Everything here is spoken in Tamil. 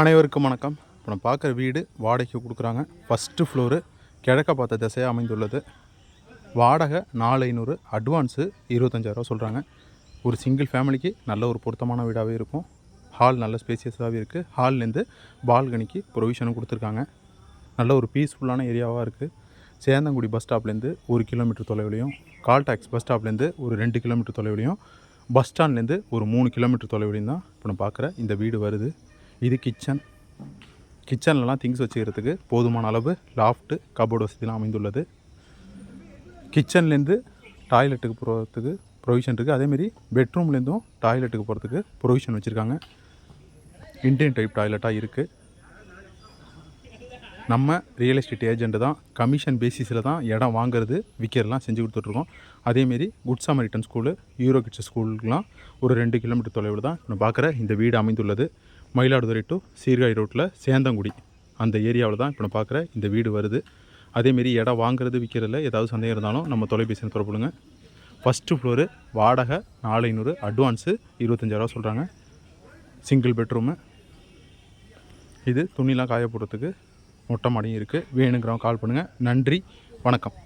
அனைவருக்கும் வணக்கம். இப்போ நான் பார்க்குற வீடு வாடகைக்கு கொடுக்குறாங்க. ஃபஸ்ட்டு ஃப்ளோரு கிழக்க பார்த்த திசையாக அமைந்துள்ளது. வாடகை நாலு ஐநூறு அட்வான்ஸு இருபத்தஞ்சாயிரரூவா சொல்கிறாங்க ஒரு சிங்கிள் ஃபேமிலிக்கு நல்ல ஒரு பொருத்தமான வீடாகவே இருக்கும். ஹால் நல்ல ஸ்பேசியஸாகவே இருக்குது ஹால்லேருந்து பால்கனிக்கு ப்ரொவிஷனும் கொடுத்துருக்காங்க. நல்ல ஒரு பீஸ்ஃபுல்லான ஏரியாவாக இருக்குது சேந்தங்குடி பஸ் ஸ்டாப்லேருந்து ஒரு கிலோமீட்டர் தொலைவிலையும் கால் டாக்ஸ் பஸ் ஸ்டாப்லேருந்து ஒரு ரெண்டு கிலோமீட்டர் தொலைவிலையும் பஸ் ஸ்டாண்ட்லேருந்து ஒரு மூணு கிலோமீட்டர் தொலைவிலையும் தான் இப்போ நான் பார்க்குற இந்த வீடு வருது. இது கிச்சன் கிச்சன்லலாம் திங்ஸ் வச்சுக்கிறதுக்கு போதுமான அளவு லாஃப்ட்டு கபோர்டு வசதிலாம் அமைந்துள்ளது. கிச்சன்லேருந்து டாய்லெட்டுக்கு போகிறதுக்கு ப்ரொவிஷன் இருக்குது அதேமாரி பெட்ரூம்லேருந்தும் டாய்லெட்டுக்கு போகிறதுக்கு ப்ரொவிஷன் வச்சுருக்காங்க. இண்டியன் டைப் டாய்லெட்டாக இருக்குது நம்ம ரியல் எஸ்டேட் ஏஜெண்ட்டு தான் கமிஷன் பேசிஸில் தான் இடம் வாங்குறது விற்கிறதுலாம் செஞ்சு கொடுத்துட்ருக்கோம். அதேமாரி Good Samaritan school Euro Kids ஸ்கூலுக்குலாம் ஒரு ரெண்டு கிலோமீட்டர் தொலைவில் தான் நம்ம பார்க்குற இந்த வீடு அமைந்துள்ளது. மயிலாடுதுறை டு சீர்காழி ரோட்டில் சேந்தங்குடி. அந்த ஏரியாவில் தான் இப்போ நான் பார்க்குற இந்த வீடு வருது. அதேமாரி இடம் வாங்குறது விற்கிறதுல ஏதாவது சந்தேகம் இருந்தாலும் நம்ம தொலைபேசியில் தொடர்புடுங்க ஃபஸ்ட்டு ஃப்ளோரு வாடகை நாலு ஐநூறு அட்வான்ஸு இருபத்தஞ்சாயிரரூவா சொல்கிறாங்க சிங்கிள் பெட்ரூமு இது துணிலாம் காய போடுறதுக்கு மொட்டை மாடியும் இருக்குது வேணுங்கிறவங்க கால் பண்ணுங்கள் நன்றி. வணக்கம்.